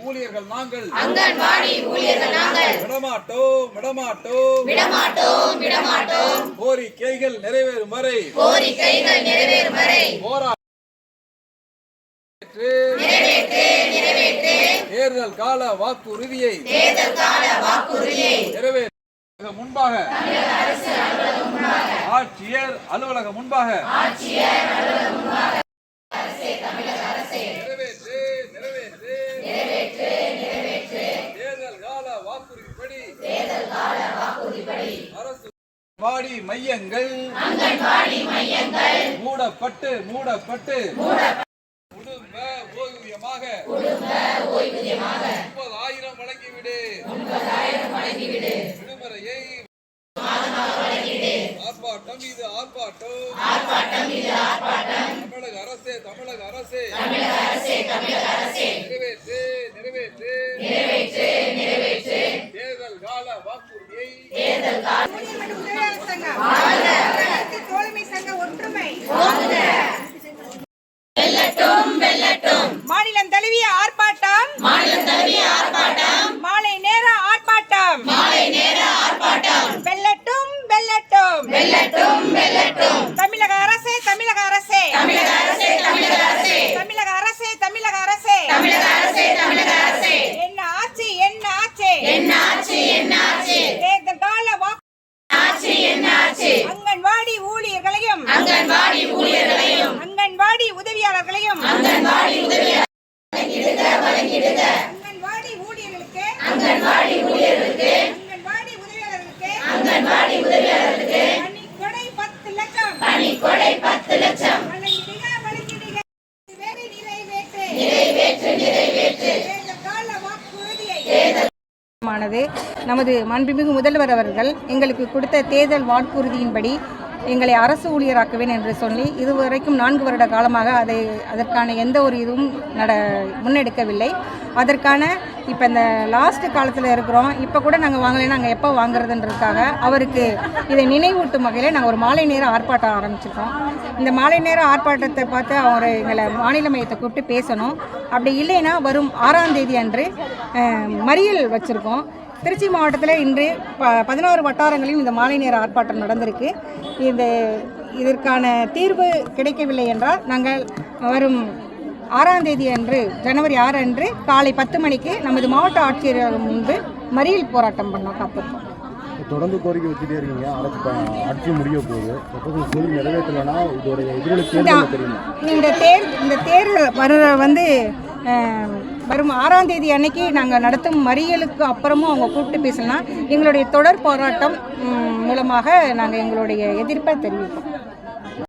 ஊழியர்கள் நாங்கள். அங்கன்வாடி ஊழியர்கள் நாங்கள். விடமாட்டோம் விடமாட்டோம். விடமாட்டோம் விடமாட்டோம். கோரிக்கைகள் நிறைவேறும் வரை. கோரிக்கைகள் நிறைவேறும் வரை. நிறைவேற்று. தேர்தல் கால வாக்குறுதியை. தேர்தல் கால வாக்குறுதியை. நிறைவேற்ற முன்பாக. ஆட்சியர் அலுவலகம் முன்பாக. நிறைவேற்று பாடி மையங்கள். மூடப்பட்டு மூடப்பட்டு. குடும்ப ஓய்வூதியமாக. முப்பதாயிரம் வழங்கிவிடு. விடுமுறையை ஆர்ப்பாட்டம் இது ஆர்ப்பாட்டம். தமிழக அரசே தமிழக அரசே. நிறைவேற்று நிறைவேற்று. தேர்தல் கால வாக்குறுதியை அங்கன்வாடி ஊழியர்களையும் அங்கன்வாடி ஊழியர்களையும் அங்கன்வாடி உதவியாளர்களையும் அங்கன்வாடி ஊழியர்களுக்கு அங்கன்வாடி ஊழியர்களுக்கு அங்கன்வாடி உதவியாளர்களுக்கு அங்கன்வாடி உதவியாளர்களுக்கு பணி கொடை பத்து லட்சம் பணி கொடை பத்து லட்சம் வழங்கிடுக வழங்கிடுக வேலை நிறைவேற்று நிறைவேற்று நிறைவேற்று தேர்தல் கால வாக்குறுதியை தீர்மானமானது நமது மாண்புமிகு முதல்வர் அவர்கள் எங்களுக்கு கொடுத்த தேர்தல் வாக்குறுதியின்படி எங்களை அரசு ஊழியராக்குவேன் என்று சொல்லி இதுவரைக்கும் நான்கு வருட காலமாக அதை அதற்கான எந்த ஒரு இதுவும் நட முன்னெடுக்கவில்லை. அதற்கான இப்போ இந்த லாஸ்ட் காலத்தில் இருக்கிறோம். இப்போ கூட நாங்கள் வாங்கலை நாங்கள் எப்போ வாங்குறதுன்றதுக்காக அவருக்கு இதை நினைவூட்டும் வகையில் நாங்கள் ஒரு மாலை நேர ஆர்ப்பாட்டம் ஆரம்பிச்சிருக்கோம். இந்த மாலை நேர ஆர்ப்பாட்டத்தை பார்த்து அவர் எங்களை மாநில மையத்தை கூப்பிட்டு பேசணும். அப்படி இல்லைன்னா வரும் ஆறாம் தேதி அன்று மறியல் வச்சுருக்கோம். திருச்சி மாவட்டத்தில் இன்று ப பதினோரு வட்டாரங்களிலும் இந்த மாலை நேர ஆர்ப்பாட்டம் நடந்திருக்கு. இந்த இதற்கான தீர்வு கிடைக்கவில்லை என்றால் நாங்கள் வரும் ஆறாம் தேதி அன்று ஜனவரி ஆறு அன்று காலை பத்து மணிக்கு நமது மாவட்ட ஆட்சியர் முன்பு மறியல் போராட்டம் பண்ண காத்திருக்கோம். தொடர்ந்து கோரிக்கை வச்சுட்டே இருக்கீங்க. ஆட்சி முடிய போகுது. நிறைவேற்றலைன்னா இதோடைய இந்த தேர் இந்த தேர்தல் வர வந்து வரும் ஆறாம் தேதி அன்னைக்கு நாங்கள் நடத்தும் மறியலுக்கு அப்புறமும் அவங்க கூப்பிட்டு பேசலாம். எங்களுடைய தொடர் போராட்டம் மூலமாக நாங்கள் எங்களுடைய எதிர்ப்பை தெரிவிப்போம்.